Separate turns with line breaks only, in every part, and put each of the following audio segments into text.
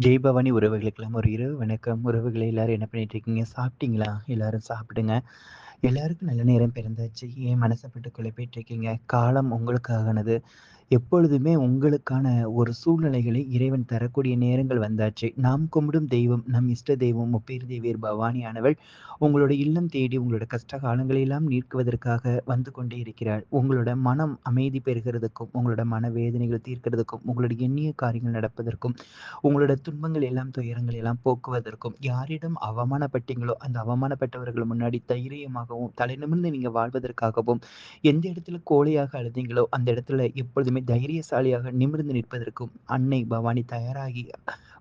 ஜெய் பவானி உறவுகளுக்கெல்லாம் ஒரு இரவு வணக்கம். உறவுகளை எல்லாரும் என்ன பண்ணிட்டு இருக்கீங்க? சாப்பிட்டீங்களா? எல்லாரும் சாப்பிடுங்க. எல்லாருக்கும் நல்ல நேரம் பிறந்தாச்சு. ஏன் மனசைப்பட்டு போட்டு குழப்பிட்டு இருக்கீங்க? காலம் உங்களுக்கானது. எப்பொழுதுமே உங்களுக்கான ஒரு சூழ்நிலைகளை இறைவன் தரக்கூடிய நேரங்கள் வந்தாச்சு. நாம் கும்பிடும் தெய்வம், நம் இஷ்ட தெய்வம் முப்பேர் தேவியர் பவானியானவள் உங்களோட இல்லம் தேடி உங்களோட கஷ்ட காலங்களை எல்லாம் நீக்குவதற்காக வந்து கொண்டே இருக்கிறாள். உங்களோட மனம் அமைதி பெறுகிறதுக்கும், உங்களோட மன வேதனைகள் தீர்க்கிறதுக்கும், உங்களோட எண்ணிய காரியங்கள் நடப்பதற்கும், உங்களோட துன்பங்கள் எல்லாம், துயரங்கள் எல்லாம் போக்குவதற்கும், யாரிடம் அவமானப்பட்டீங்களோ, அந்த அவமானப்பட்டவர்கள் முன்னாடி தைரியமாக தலை தலைநிமிர்ந்து நீங்க வாழ்வதற்காகவும், எந்த இடத்துல கோழையாக அழுதீங்களோ, அந்த இடத்துல எப்பொழுதுமே தைரியசாலியாக நிமிர்ந்து நிற்பதற்கும் அன்னை பவானி தயாராகி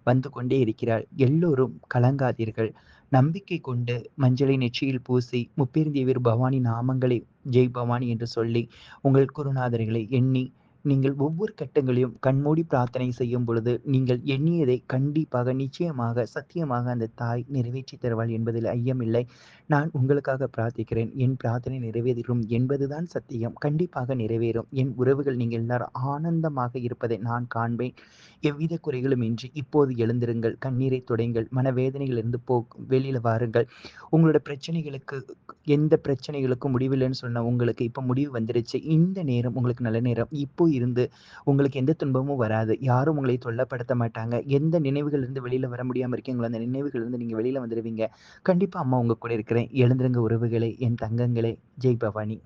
வந்து கொண்டே இருக்கிறாள். எல்லோரும் கலங்காதீர்கள். நம்பிக்கை கொண்டு மஞ்சளை நெற்றியில் பூசி முப்பெருந்தேவர் பவானி நாமங்களை ஜெய் பவானி என்று சொல்லி உங்கள் குருநாதர்களை எண்ணி நீங்கள் ஒவ்வொரு கட்டங்களையும் கண்மூடி பிரார்த்தனை செய்யும் பொழுது நீங்கள் எண்ணியதை கண்டிப்பாக நிச்சயமாக சத்தியமாக அந்த தாய் நிறைவேற்றி தருவாள் என்பதில் ஐயமில்லை. நான் உங்களுக்காக பிரார்த்திக்கிறேன். என் பிரார்த்தனை நிறைவேறும் என்பதுதான் சத்தியம். கண்டிப்பாக நிறைவேறும். என் உறவுகள் நீங்கள் எல்லாரும் ஆனந்தமாக இருப்பதை நான் காண்பேன். எவ்வித குறைகளும் இன்றி இப்போது எழுந்திருங்கள். கண்ணீரை துடைங்கள். மனவேதனைகளிலிருந்து போ வெளியில் வாருங்கள். உங்களோட பிரச்சனைகளுக்கு எந்த பிரச்சனைகளுக்கும் முடிவில்லைன்னு சொன்ன உங்களுக்கு இப்போ முடிவு வந்துருச்சு. இந்த நேரம் உங்களுக்கு நல்ல நேரம். இப்போ இருந்து உங்களுக்கு எந்த துன்பமும் வராது. யாரும் உங்களை தொல்லப்படுத்த மாட்டாங்க. எந்த நினைவுகள் இருந்து வெளியில வர முடியாம இருக்கீங்களோ அந்த நினைவுகள் இருந்து நீங்க வெளியில வந்துடுவீங்க கண்டிப்பா அம்மா உங்க கூட இருக்கிறேன். எழுந்திருங்க உறவுகளே என் தங்கங்களே. ஜெய் பவானி.